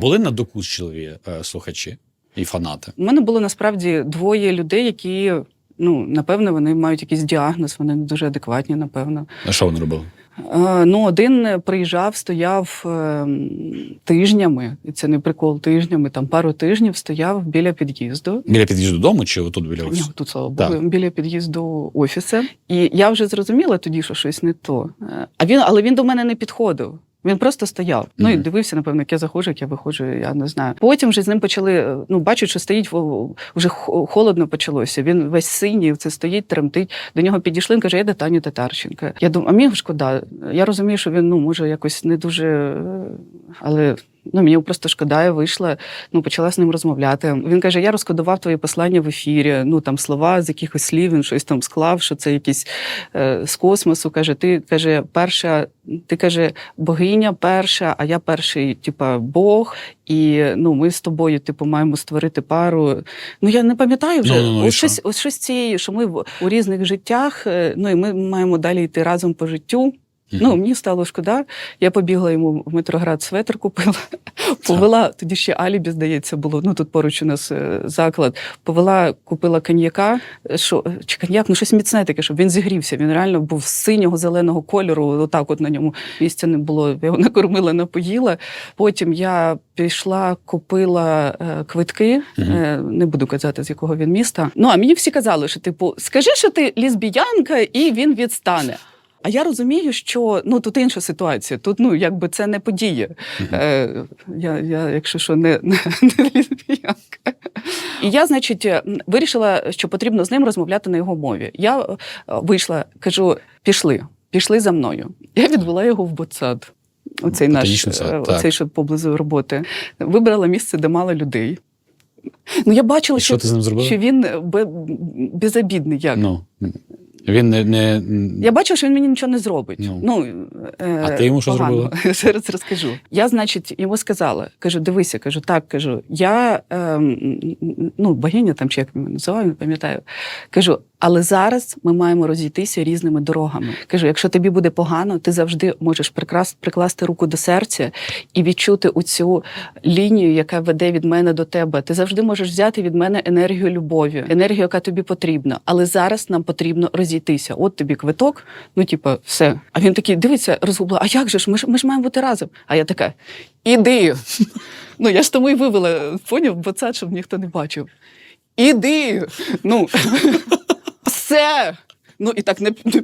Були надокучливі е, слухачі і фанати. У мене було насправді двоє людей, які. Ну, напевно, вони мають якийсь діагноз, вони не дуже адекватні, напевно. А що вони робили? Е, Ну, один приїжджав, стояв ем, тижнями, і це не прикол тижнями, там пару тижнів стояв біля під'їзду. Біля під'їзду дому чи отут біля Ні, тут слава Так. Біля під'їзду офісу. І я вже зрозуміла тоді, що щось не то. Е, А він, але він до мене не підходив. Він просто стояв. Ну і дивився, напевно, як я заходжу, як я виходжу, я не знаю. Потім вже з ним почали. е, Ну, бачать, що стоїть вже холодно почалося. Він весь синій, це стоїть, тремтить. До нього підійшли, він каже: я до Тані Татарченка. Я думаю, а мені шкода. Я розумію, що він ну може якось не дуже, е, але. Ну, мені просто шкода, я вийшла, ну, почала з ним розмовляти. Він каже: я розкодував твої послання в ефірі. Ну там слова з якихось слів, він щось там склав, що це якісь е, з космосу. Каже, ти каже, перша, ти каже, богиня перша, а я перший, типа, Бог. І ну, ми з тобою, типу, маємо створити пару. Ну я не пам'ятаю вже. Ну, ну, ну, ось щось, ось щось цієї, що ми в у різних життях. е, Ну і ми маємо далі йти разом по життю. Ну, мені стало шкода. Я побігла йому в Метроград светр купила. Повела, тоді ще Алібі, здається, було. Ну тут поруч у нас е, заклад. Повела, купила коньяка, е, що, чи коньяк, ну щось міцне таке, щоб він зігрівся. Він реально був синього зеленого кольору. Отак, от на ньому місця не було. Я його накормила, напоїла. Потім я пішла, купила е, квитки. Е, не буду казати, з якого він міста. Ну а мені всі казали, що типу, скажи, що ти лесбіянка, і він відстане. А я розумію, що ну тут інша ситуація. Тут ну якби це не подія. Е, я, я, якщо що, не, не, не лесбіянка. І я, значить, е, вирішила, що потрібно з ним розмовляти на його мові. Я е, вийшла, кажу: пішли, пішли за мною. Я відвела його в ботсад. Оцей наш е, так. що поблизу роботи. Вибрала місце, де мало людей. Ну, я бачила, що ним що він безобідний. Як? Ну, він не. не... Я бачив, що він мені нічого не зробить. Ну. Ну, е, А ти йому що погано. Зараз розкажу. Я, значить, йому сказала: кажу, дивися, кажу, так, кажу, я е, ну, богиня там, чи як називав, не пам'ятаю. Кажу, але зараз ми маємо розійтися різними дорогами. Кажу, якщо тобі буде погано, ти завжди можеш прикласти руку до серця і відчути оцю лінію, яка веде від мене до тебе. Ти завжди можеш взяти від мене енергію любові, енергію, яка тобі потрібна. Але зараз нам потрібно розійтися. От тобі квиток, ну типа, все. А він такий дивиться, розгубла. А як же ж? Ми ж ми ж маємо бути разом. А я така: іди. Ну я ж тому і вивела, поняв, бо це, щоб ніхто не бачив. Іди. Ну, все. Ну і так не, не